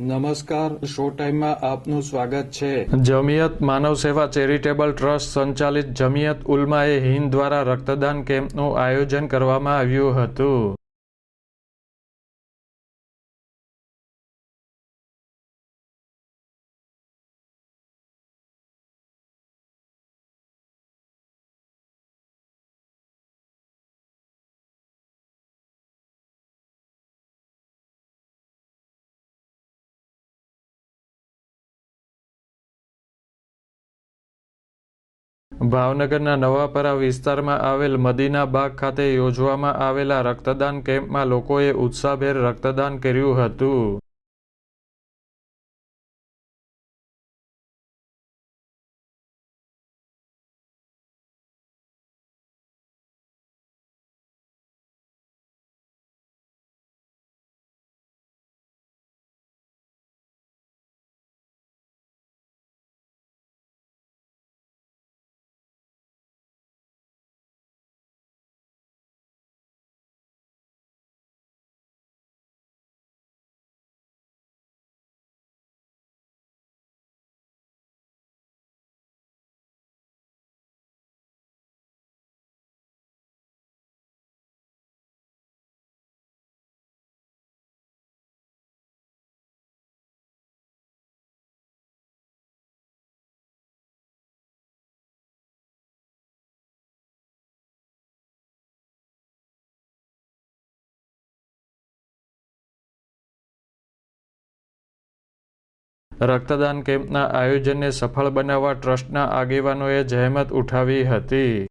નમસ્કાર, શો ટાઈમમાં આપનું સ્વાગત છે. જમિયત માનવ સેવા ચેરિટેબલ ટ્રસ્ટ સંચાલિત જમિયત ઉલમાએ હિંદ દ્વારા રક્તદાન કેમ્પનું આયોજન કરવામાં આવ્યું હતું. ભાવનગરના નવાપરા વિસ્તારમાં આવેલ મદીના બાગ ખાતે યોજવામાં આવેલા રક્તદાન કેમ્પમાં લોકોએ ઉત્સાહભેર રક્તદાન કર્યું હતું. રક્તદાન કેમ્પના આયોજનને સફળ બનાવવા ટ્રસ્ટના આગેવાનોએ જહેમત ઉઠાવી હતી.